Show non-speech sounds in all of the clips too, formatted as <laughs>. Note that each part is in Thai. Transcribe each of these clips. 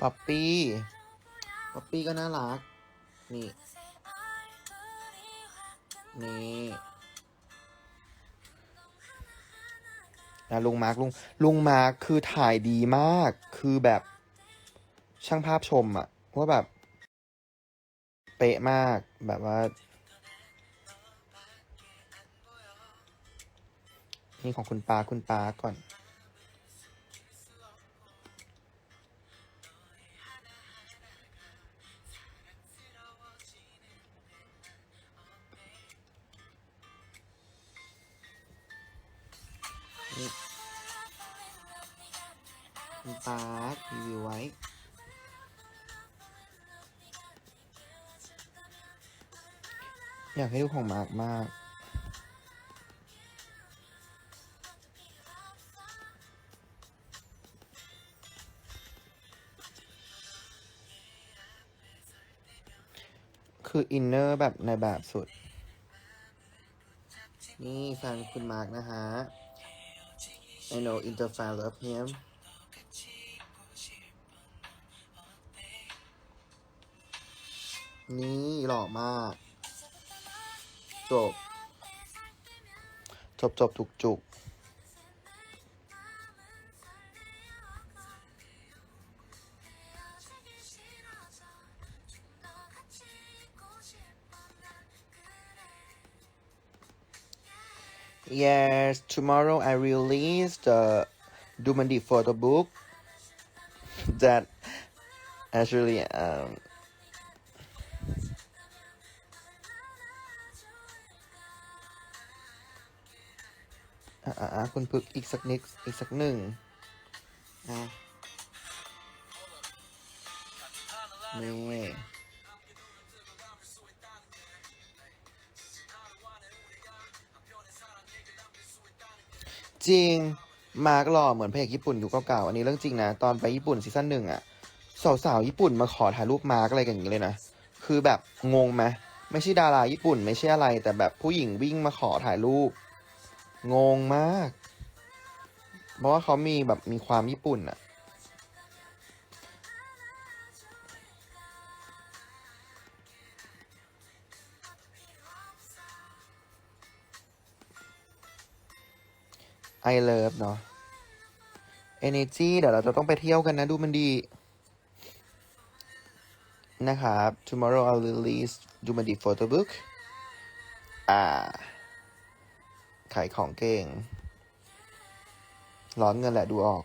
ป๊อปปี้ป๊อปปี้ก็น่ารัก นี่ นี่นะลุงมาร์คลุงลุงมาร์คคือถ่ายดีมาก คือแบบช่างภาพชมอะว่าแบบ เป๊ะมากแบบว่า นี่ของคุณปาคุณปาก่อน คุณปารีวิวไว้ อยากให้ดูของมาร์กมากคืออินเนอร์แบบในแบบสุด นี่แฟนคุณมาร์กนะฮะ I know inter fan love him นี่หล่อมาก จบ จบจบจุกจุก Yes, tomorrow I release the Dumandi photo book that actually um อะอะอะคุณพึกอีกสักนิดอีกสักหนึ่งอะนี่จริง มาร์กหล่อเหมือนพระเอกญี่ปุ่นยุคเก่าๆอันนี้เรื่องจริงนะ ตอนไปญี่ปุ่นซีซั่นหนึ่งอะสาวๆญี่ปุ่นมาขอถ่ายรูปมาร์กอะไรกันอย่างนี้เลยนะ คือแบบงงไหมไม่ใช่ดาราญี่ปุ่น ไม่ใช่อะไร แต่แบบผู้หญิงวิ่งมาขอถ่ายรูป งงมาก เพราะว่าเขามีแบบมีความญี่ปุ่นอะไอเลิฟเนาะ Energy เดี๋ยวเราจะต้องไปเที่ยวกันนะดูมันดี นะครับ tomorrow I'll release ดูมันดี photo book อ่า ขายของเก่ง ร้อนเงินแหละดูออก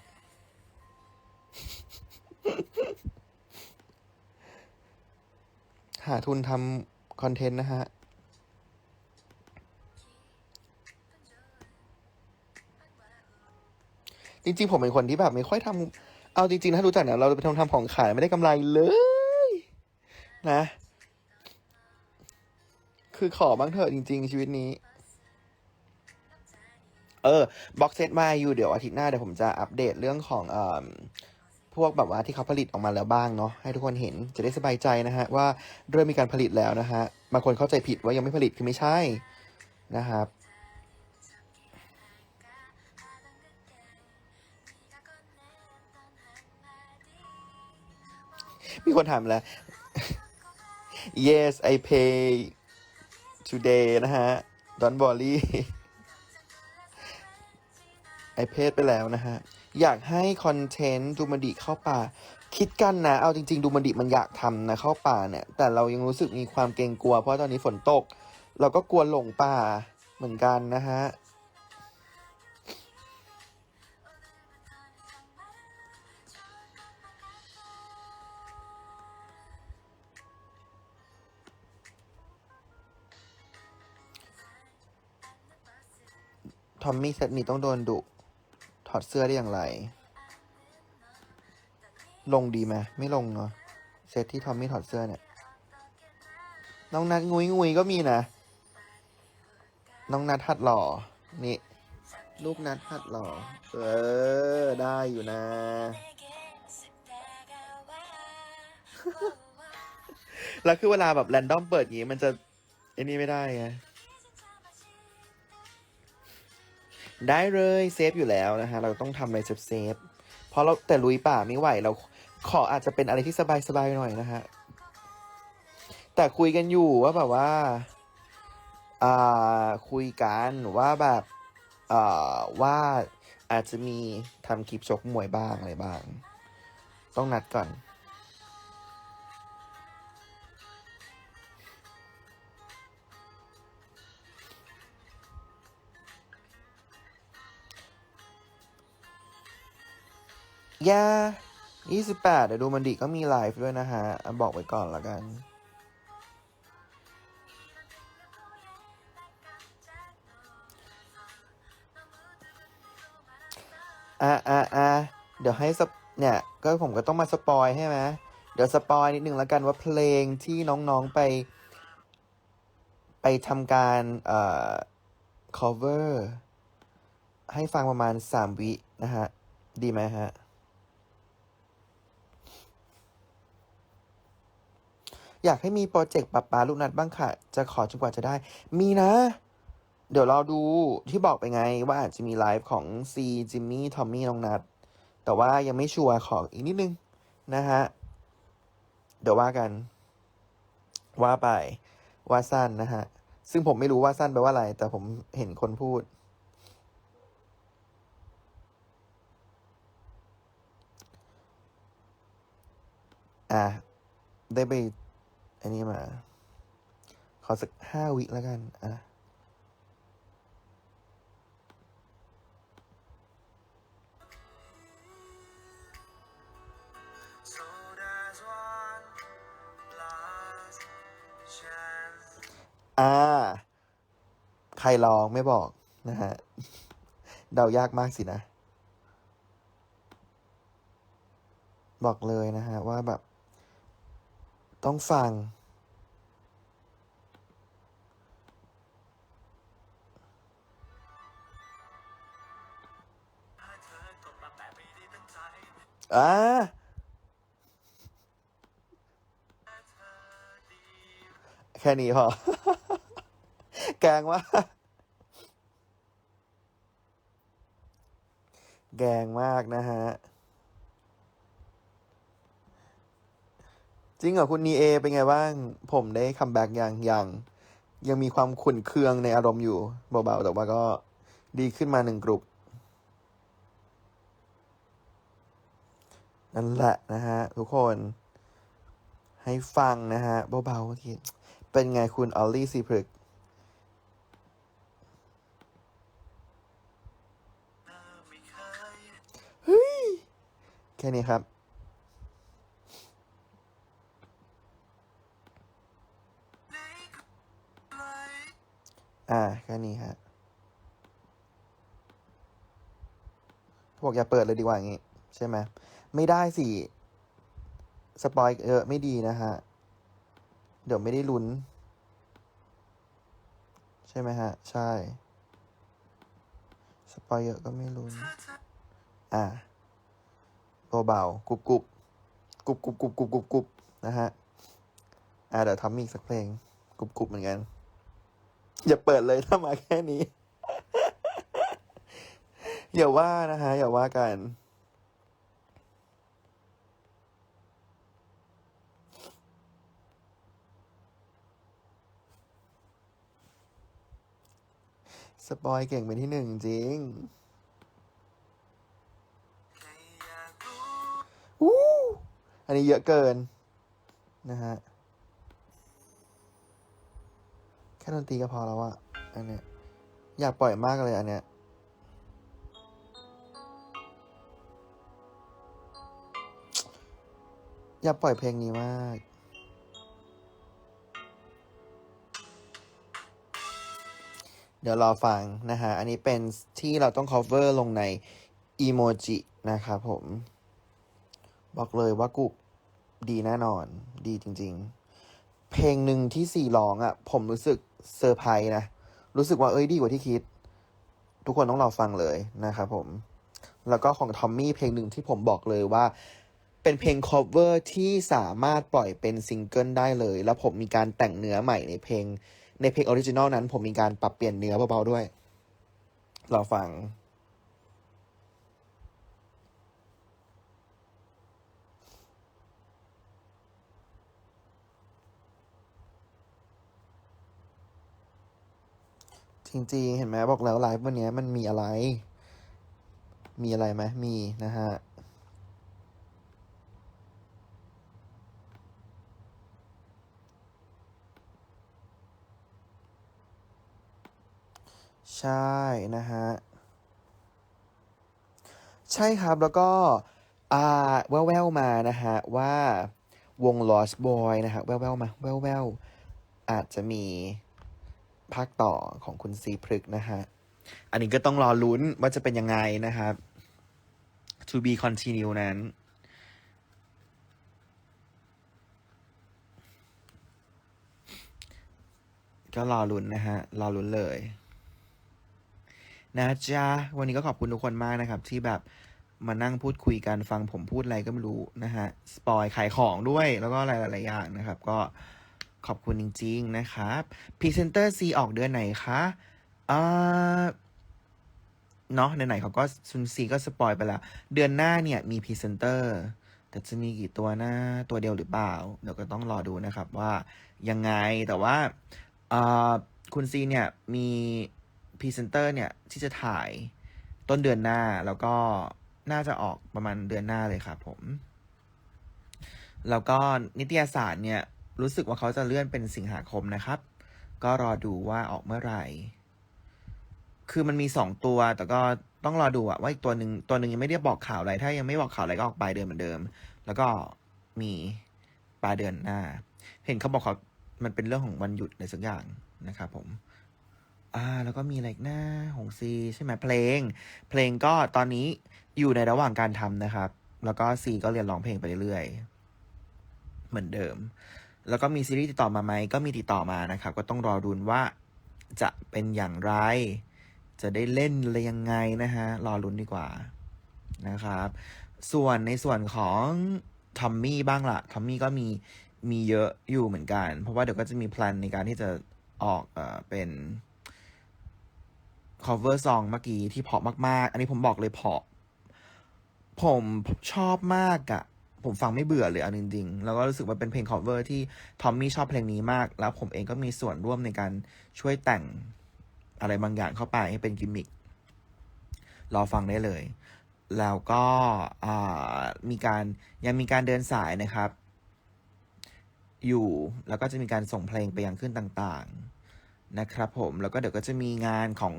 หาทุนทำคอนเทนต์นะฮะ จริงๆ ผมเป็นคนที่แบบไม่ค่อยทำเอาจริงๆ ถ้ารู้จักเนี่ยเราไปทำทำของขายไม่ได้กำไรเลย นะ คือขอบ้างเถอะจริง ๆ ชีวิตนี้ เออบ็อกเซตมาอยู่เดี๋ยวอาทิตย์หน้าเดี๋ยวผมจะอัปเดตเรื่องของเอ่อพวกแบบว่าที่เขาผลิตออกมาแล้วบ้างเนาะให้ทุกคนเห็นจะได้สบายใจนะฮะว่าเริ่มมีการผลิตแล้วนะฮะบางคนเข้าใจผิดว่ายังไม่ผลิตคือไม่ใช่นะครับมีคนถามแล้ว yes I pay today นะฮะ don't worry I paid ไปแล้วนะฮะ อยากให้คอนเทนต์ดูมันดิเข้าป่า คิดกันนะ เอาจริง ๆ ดูมันดิมันอยากทำนะเข้าป่าเนี่ย แต่เรายังรู้สึกมีความเกรงกลัว เพราะตอนนี้ฝนตก เราก็กลัวหลงป่าเหมือนกันนะฮะทอมมี่เซตนี้ต้องโดนดุ อดเสื้อได้อย่างไร ลงดีไหมไม่ลงเนาะเซตที่ทอมมี่ถอดเสื้อเนี่ย น้องนัดงุยงุยก็มีนะ น้องนัดหัดหล่อ นี่ ลูกนัดหัดหล่อ เออ ได้อยู่นะ แล้วคือเวลาแบบแรนดอมเปิดอย่างงี้มันจะไอ้นี่ไม่ได้ไง ได้เลยเซฟอยู่แล้วนะฮะ เราต้องทำอะไรเซฟเซฟเพราะเราแต่ลุยป่าไม่ไหวเราขออาจจะเป็นอะไรที่สบายๆหน่อยนะฮะ แต่คุยกันอยู่ว่าแบบว่า อ่า คุยกันว่าแบบอ่าว่าอาจจะมีทำคลิปชกมวยบ้างอะไรบ้าง ต้องนัดก่อน ย่ายี่สิบแปดเดี๋ยวดูมันดีก็มีไลฟ์ด้วยนะฮะอะบอกไว้ก่อนละกัน อะอะอะเดี๋ยวให้สเนี่ย ก็ผมก็ต้องมาสปอยใช่ไหมเดี๋ยวสปอยนิดนึงแล้วกันว่าเพลงที่น้องๆไป ไปทำการเอ่อ cover ให้ฟังประมาณสามวินะฮะ ดีไหมฮะ อยากให้มีโปรเจกต์ปรับปลาลูกนัดบ้างค่ะ จะขอจนกว่าจะได้ มีนะ เดี๋ยวเรอดูที่บอกไปไงว่าอาจจะมีไลฟ์ของซีจิมมี่ทอมมี่น้องนัด แต่ว่ายังไม่ชัวร์ขออีกนิดนึงนะฮะ เดี๋ยวว่ากัน ว่าไปว่าสั้นนะฮะ ซึ่งผมไม่รู้ว่าสั้นแปลว่าอะไร แต่ผมเห็นคนพูดอะได้ไป อันนี้มา ขอสักห้าวิแล้วกัน อะอ่า ใครร้องไม่บอกนะฮะ เดายากมากสินะ บอกเลยนะฮะ ว่าแบบ ต้องฟัง อ่าแค่นี้พอ แกงวะแกงมากนะฮะ จริงเหรอคุณนีเอเป็นไงบ้าง ผมได้คัมแบ็กยังยังยังมีความขุ่นเคืองในอารมณ์อยู่เบาๆ แต่ว่าก็ดีขึ้นมาหนึ่งกลุ่มนั่นแหละนะฮะ ทุกคนให้ฟังนะฮะเบาๆเมื่อกี้เป็นไงคุณออลลี่ซีพรึกเฮ้ย แค่นี้ครับ อ่าแค่นี้ฮะเขาบอกอย่าเปิดเลยดีกว่าอย่างงี้ ใช่ไหมไม่ได้สิ สปอยเยอะไม่ดีนะฮะ เดี๋ยวไม่ได้ลุ้น ใช่ไหมฮะ ใช่ สปอยเยอะก็ไม่ลุ้น อ่าเบาๆกรุบกรุบกรุบกรุบกรุบกรุบกรุบนะฮะ อ่าเดี๋ยวทำอีกสักเพลงกรุบกรุบเหมือนกัน อย่าเปิดเลยถ้ามาแค่นี้ อย่าว่านะฮะ อย่าว่ากัน สปอยเก่งเป็นที่หนึ่งจริงแค่อยากรู้อู้อันนี้เยอะเกิน นะฮะ ค่ดนตรีก็พอแล้วอะอันเนี้ยอยากปล่อยมากเลยอันเนี้ยอยากปล่อยเพลงนี้มาก เดี๋ยวรอฟังนะฮะ อันนี้เป็นที่เราต้อง cover ลงในอีโมจินะครับผม บอกเลยว่ากุดีแน่นอน ดีจริง ๆ เพลงหนึ่งที่สี่ร้องอะ่ะ ผมรู้สึก เซอร์ไพรส์นะ รู้สึกว่าเอ้ยดีกว่าที่คิด ทุกคนต้องรอฟังเลยนะครับผม แล้วก็ของทอมมี่เพลงหนึ่งที่ผมบอกเลยว่าเป็นเพลง cover ที่สามารถปล่อยเป็นซิงเกิลได้เลย แล้วผมมีการแต่งเนื้อใหม่ในเพลง ในเพลงออริจินอลนั้น ผมมีการปรับเปลี่ยนเนื้อเบาๆด้วยรอฟัง จริงๆ เห็นไหมบอกแล้วไลฟ์วันนี้มันมีอะไร มีอะไรไหมมีนะฮะใช่นะฮะ ใช่ครับแล้วก็อ่าแววๆมานะฮะ ว่าวง Lost Boy นะฮะแววๆมาแววๆอาจจะมี ภาคต่อของคุณซีพฤกษ์นะฮะ อันนี้ก็ต้องรอลุ้นว่าจะเป็นยังไงนะครับ to be continue นั้นก็รอลุ้นนะฮะ รอลุ้นเลย นะจ๊ะ วันนี้ก็ขอบคุณทุกคนมากนะครับ ที่แบบมานั่งพูดคุยกันฟังผมพูดอะไรก็ไม่รู้นะฮะ สปอยขายของด้วยแล้วก็อะไรหลายๆอย่างนะครับ ก็ ขอบคุณจริง ๆ นะครับพรีเซนเตอร์ซีออกเดือนไหนคะอ่าเนาะไหนๆเขาก็ซุนซีก็สปอยไปแล้ว เดือนหน้าเนี่ยมีพรีเซนเตอร์แต่จะมีกี่ตัวน้าตัวเดียวหรือเปล่า เดี๋ยวก็ต้องรอดูนะครับว่ายังไงแต่ว่าอ่าคุณซีเนี่ยมีพรีเซนเตอร์เนี่ยที่จะถ่ายต้นเดือนหน้าแล้วก็น่าจะออกประมาณเดือนหน้าเลยครับผม แล้วก็นิตยสารเนี่ย รู้สึกว่าเขาจะเลื่อนเป็นสิงหาคมนะครับ ก็รอดูว่าออกเมื่อไหร่ คือมันมีสองตัว แต่ก็ต้องรอดูอะว่าอีกตัวหนึ่งตัวหนึ่งยังไม่ได้บอกข่าวอะไร ถ้ายังไม่บอกข่าวอะไรก็ออกปลายเดือนเหมือนเดิม แล้วก็มีปลายเดือนหน้า เห็นเขาบอกเขามันเป็นเรื่องของวันหยุดอะไรสักอย่างนะครับผม อ่า แล้วก็มีอะไรหน้าหงซีใช่ไหมเพลง เพลงก็ตอนนี้อยู่ในระหว่างการทำนะครับ แล้วก็ซีก็เรียนร้องเพลงไปเรื่อยๆ เหมือนเดิม แล้วก็มีซีรีส์ติดต่อมาไหมก็มีติดต่อมานะครับ ก็ต้องรอรุนว่าจะเป็นอย่างไร จะได้เล่นอะไรยังไงนะฮะ รอรุนดีกว่านะครับ ส่วนในส่วนของทอมมี่บ้างละทอมมี่ก็มีมีเยอะอยู่เหมือนกัน เพราะว่าเดี๋ยวก็จะมีแพลนในการที่จะออกเอ่อเป็น cover song เมื่อกี้ที่เพาะมาก ๆ อันนี้ผมบอกเลยเพาะ ผมชอบมากอะ ผมฟังไม่เบื่อเลยอันจริงๆ แล้วก็รู้สึกว่าเป็นเพลง cover ที่ทอมมี่ชอบเพลงนี้มาก แล้วผมเองก็มีส่วนร่วมในการช่วยแต่งอะไรบางอย่างเข้าไปให้เป็นกิมมิครอฟังได้เลย แล้วก็มีการยังมีการเดินสายนะครับ อยู่แล้วก็จะมีการส่งเพลงไปยังขึ้นต่างๆนะครับผมแล้วก็เดี๋ยวก็จะมีงานของ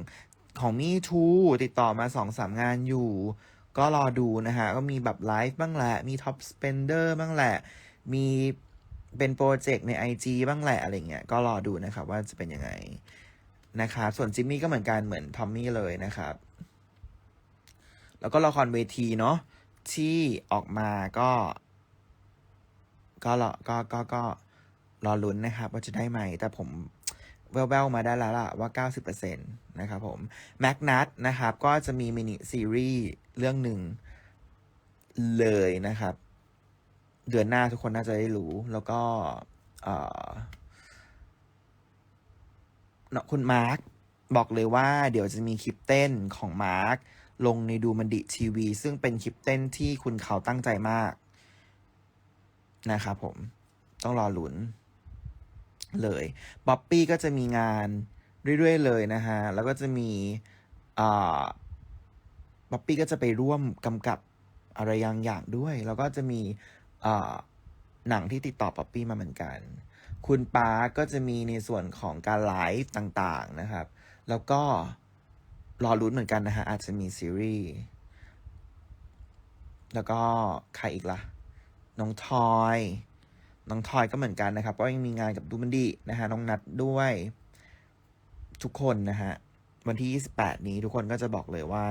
ของมีทูติดต่อมาสองสามงานอยู่ ก็รอดูนะฮะ ก็มีแบบไลฟ์บ้างแหละ มีท็อปสเปนเดอร์บ้างแหละ มีเป็นโปรเจกต์ใน IG บ้างแหละอะไรเงี้ย ก็รอดูนะครับว่าจะเป็นยังไงนะครับ ส่วนจิมมี่ก็เหมือนกันเหมือนทอมมี่เลยนะครับ แล้วก็ละครเวทีเนาะที่ออกมาก็ ก็รอก็ก็ก็รอลุ้นนะครับว่าจะได้ไหม แต่ผม แววๆมาได้แล้วล่ะว่า 90%นะครับผมแมกนัทนะครับ ก็จะมีมินิซีรีส์เรื่องหนึ่งเลยนะครับ เดือนหน้าทุกคนน่าจะได้รู้ แล้วก็คุณมาร์คบอกเลยว่าเดี๋ยวจะมีคลิปเต้นของมาร์คลงในดูมันดิทีวี ซึ่งเป็นคลิปเต้นที่คุณเขาตั้งใจมากนะครับผมต้องรอหลุน เลยบ๊อบปี้ก็จะมีงานเรื่อยๆเลยนะฮะ แล้วก็จะมีบ๊อบปี้ก็จะไปร่วมกำกับอะไรอย่างอย่างด้วย แล้วก็จะมีหนังที่ติดต่อป๊อปปี้มาเหมือนกัน คุณปาก็จะมีในส่วนของการไลฟ์ต่างๆนะครับ แล้วก็รอลุ้นเหมือนกันนะฮะ อาจจะมีซีรีส์แล้วก็ใครอีกล่ะ น้องทอย น้องทอยก็เหมือนกันนะครับ ก็ยังมีงานกับดูมันดีนะฮะน้องนัดด้วยทุกคนนะฮะ วันที่ 28 นี้ทุกคนก็จะบอกเลยว่า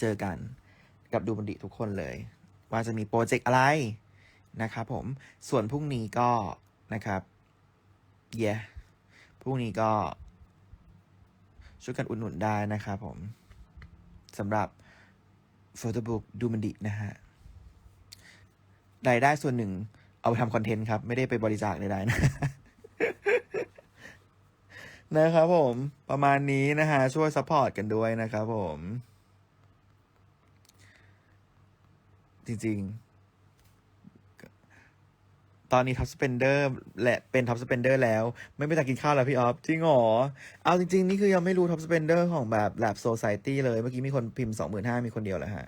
เจอกันกับดูมันดีทุกคนเลย ว่าจะมีโปรเจกต์อะไรนะครับผมส่วนพรุ่งนี้ก็นะครับเย้พรุ่งนี้ก็ช่วยกันอุดหนุนได้นะครับผมสำหรับโฟโต้บุ๊กดูมันดีนะฮะ รายได้ส่วนหนึ่ง เอาไปทำคอนเทนต์ครับ ไม่ได้ไปบริจาคใดๆนะ นะครับผม ประมาณนี้นะฮะ ช่วยซัพพอร์ตกันด้วยนะครับผม จริงๆ ตอนนี้ท็อปสเปนเดอร์และเป็นท็อปสเปนเดอร์แล้ว ไม่ไปตักกินข้าวแล้วพี่ออฟจริงหรอ เอาจริง ๆ นี่คือยังไม่รู้ท็อปสเปนเดอร์ของแบบแลบโซซ i ตี้เลย เมื่อกี้มีคนพิมพ์สองหมื่นห้ามีคนเดียวแหละฮะ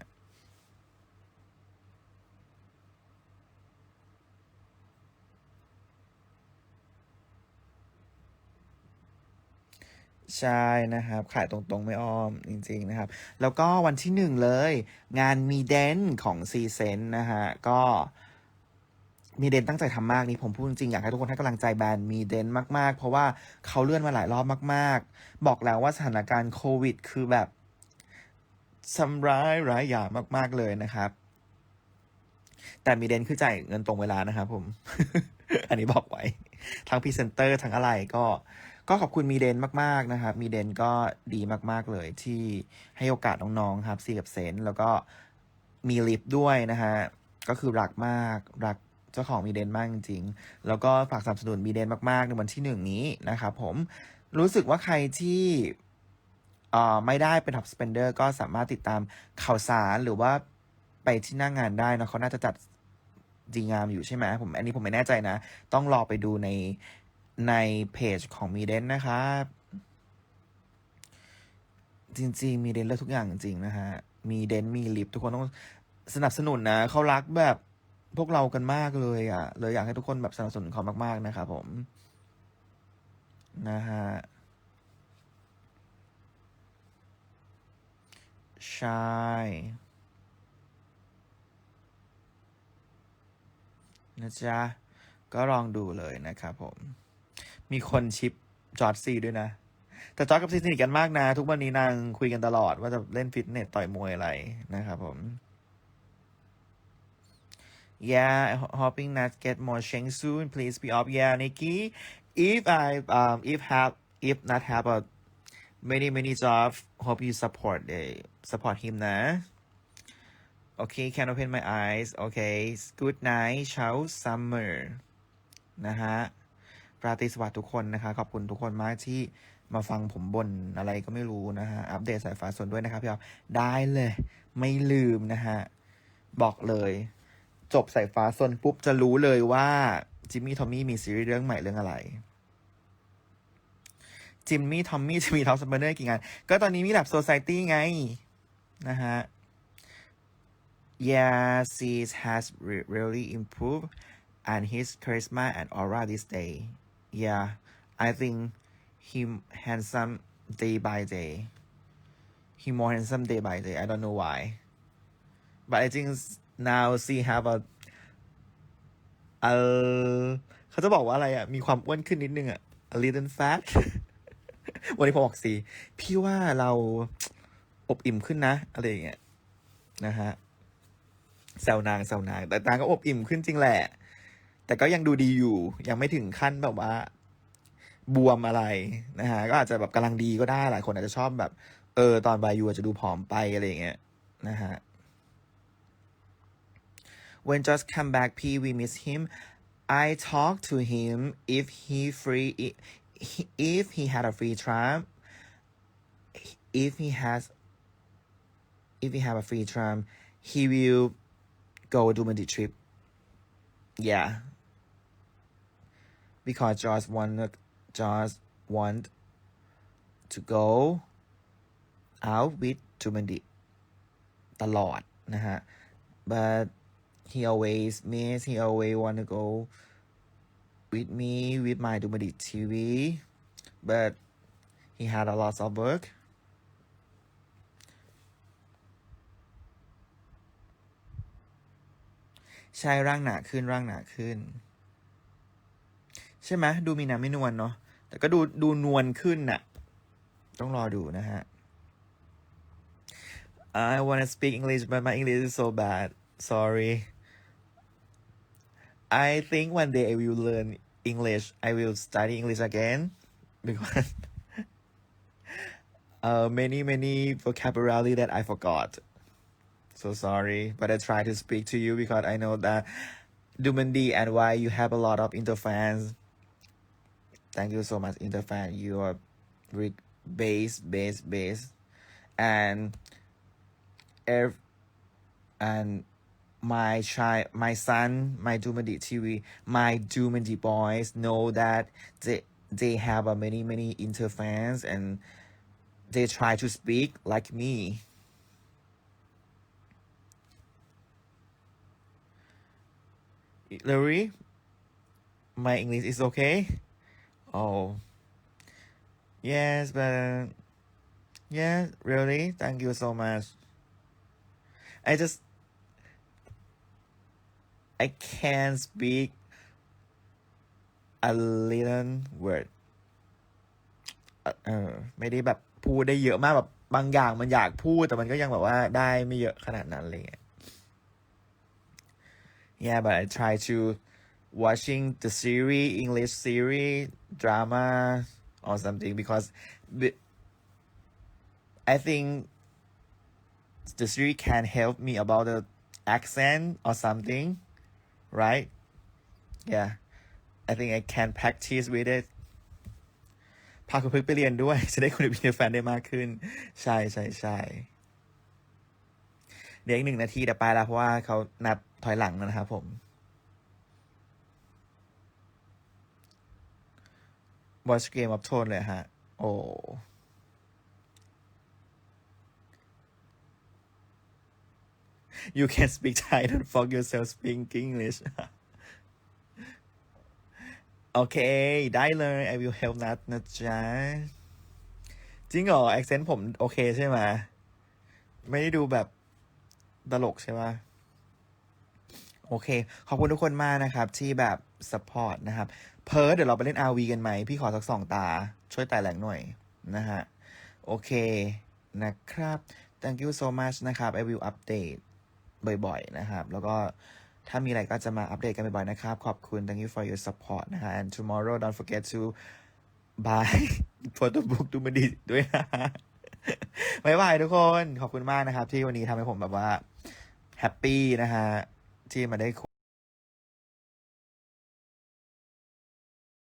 ใช่นะครับ ขายตรงๆ ไม่อ้อมจริงๆนะครับ แล้วก็วันที่หนึ่งเลย งานมีเดนของซีเซนนะฮะ ก็มีเดนตั้งใจทำมากนี่ผมพูดจริงๆอยากให้ทุกคนให้กำลังใจแบรนด์มีเดนมากๆ เพราะว่าเขาเลื่อนมาหลายรอบมากๆ บอกแล้วว่าสถานการณ์โควิด คือแบบทำร้ายร้ายอย่างมาก ๆเลยนะครับ แต่มีเดนคือจ่ายเงินตรงเวลานะครับผม อันนี้บอกไว้ ทั้งพรีเซนเตอร์ทั้งอะไรก็ ก็ขอบคุณมีเดนมากๆนะครับ มีเดนก็ดีมากๆเลยที่ให้โอกาสน้องๆครับซีกับเซนแล้วก็มีลิฟด้วยนะฮะก็คือรักมากรักเจ้าของมีเดนมากจริงๆแล้วก็ฝากสนับสนุนมีเดนมากๆ ในวันที่หนึ่งนี้นะครับผมรู้สึกว่าใครที่อ่อไม่ได้เป็น top spender ก็สามารถติดตามข่าวสารหรือว่าไปที่หน้างงานได้นะเขาน่าจะจัดดีงามอยู่ใช่ไหมผมอันนี้ผมไม่แน่ใจนะ ต้องรอไปดูใน ในเพจของมีเดนนะครับ จริงๆมีเดนเลือกทุกอย่างจริงๆนะฮะ มีเดนมีลิฟทุกคนต้องสนับสนุนนะเขารักแบบพวกเรากันมากเลยอะ เลยอยากให้ทุกคนแบบสนับสนุนเขามากๆนะครับผม นะฮะใช่นะจ๊ะ ก็ลองดูเลยนะครับผม มีคนชิปจอร์ดซีด้วยนะ แต่จอร์ดกับซีสนิทกันมากนะ ทุกวันนี้นางคุยกันตลอดว่าจะเล่นฟิตเนสต่อยมวยอะไรนะครับผม Yeah hoping not get more Sheng soon please be up yeah Nikki if I um if have if not have a many many job hope you support the support him นะ Okay can open my eyes okay good night เช้า summer นะฮะ ราตรีสวัสดิ์ทุกคนนะคะ ขอบคุณทุกคนมากที่มาฟังผมบนอะไรก็ไม่รู้นะฮะ อัปเดตสายฟ้าส่วนด้วยนะครับพี่อ๊อฟได้เลย ไม่ลืมนะฮะ บอกเลย จบสายฟ้าส่วนปุ๊บจะรู้เลยว่าจิมมี่ทอมมี่มีซีรีส์เรื่องใหม่เรื่องอะไรจิมมี่ทอมมี่จะมีท็อปสเปนเนอร์กี่งาน ก็ตอนนี้มีแบบโซซ i ตี้ไง นะฮะ Yeah, Sis has re- really improved and his charisma and aura this day. Yeah, I think him handsome day by day. He more handsome day by day. I don't know why, but I think now she have a เออเขาจะบอกว่าอะไรอะ มีความอ้วนขึ้นนิดนึงอะ a little fat วันนี้ผมบอกสีพี่ว่าเราอบอิ่มขึ้นนะ อะไรอย่างเงี้ยนะฮะแซวนางแซวนาง แต่นางก็อบอิ่มขึ้นจริงแหละ แต่ก็ยังดูดีอยู่ ยังไม่ถึงขั้นแบบว่า บวมอะไรนะฮะก็อาจจะแบบกำลังดีก็ได้หลายคนอาจจะชอบแบบ เออ ตอนบายูอาจจะดูผอมไปอะไรอย่างเงี้ยนะฮะ When just come back P we miss him I talked to him if he free if he had a free time if he has if he have a free time he will go do the trip. Yeah. Because Josh want Josh want to go out with Jumanji ตลอดนะฮะ but he always miss he always want to go with me with my Jumanji TV but he had a lot of workๆ ใช่ร่างหนาขึ้นร่างหนาขึ้น ใช่ไหมดูมีน้ำไม่นวลเนาะแต่ก็ดูดูนวลขึ้นน่ะ ต้องรอดูนะฮะ I wanna speak English but my English is so bad sorry I think one day I will learn English I will study English again because <laughs> uh many many vocabulary that I forgot so sorry, but I try to speak to you because I know that Dumandi and why you have a lot of Inter fans. Thank you so much, Inter fan. You are re- base, base, base, and ev- and my child my son my Dumadi TV my Dumadi boys know that they they have a many many interfans and they try to speak like me. Larry my English is okay oh yes but yes really thank you so much I just I can't speak a little word เออไม่ได้แบบพูดได้เยอะมากแบบบางอย่างมันอยากพูดแต่มันก็ยังแบบว่าได้ไม่เยอะขนาดนั้นเลย Yeah but I try to watching the series English series drama or something because I think the series can help me about the accent or something right yeah I think I can practice with it พาคุณพึกไปเรียนด้วย จะได้คุณเป็นแฟนได้มากขึ้น ใช่ใช่ใช่เดี๋ยวอีกหนึ่งนาทีเดี๋ยวไปแล้วเพราะว่าเขานับถอยหลังนะครับผม Watch Game of Thrones เลยฮะ โอ้ You can speak Thai don't fuck yourself speaking English โอเค ได้เลย I will help นัดนะจ๊ะ จริงเหรอ accent ผมโอเคใช่ไหม ไม่ได้ดูแบบตลกใช่ไหมโอเค ขอบคุณทุกคนมากนะครับ ที่แบบ support นะครับ เพิร์ดเดี๋ยวเราไปเล่น RV กันไหม พี่ขอสักสองตา ช่วยแต่แหลงหน่อยนะฮะ โอเคนะครับ thank you so much นะครับ I will update บ่อยๆ นะครับ แล้วก็ถ้ามีอะไรก็จะมาอัปเดตกันบ่อยๆ นะครับ ขอบคุณ thank you for your support นะฮะ and tomorrow don't forget to buy photo book ดูมันดีด้วยนะบ๊ายบายทุกคน ขอบคุณมากนะครับ ที่วันนี้ทำให้ผมแบบว่าแฮปปี้นะฮะ ที่มาได้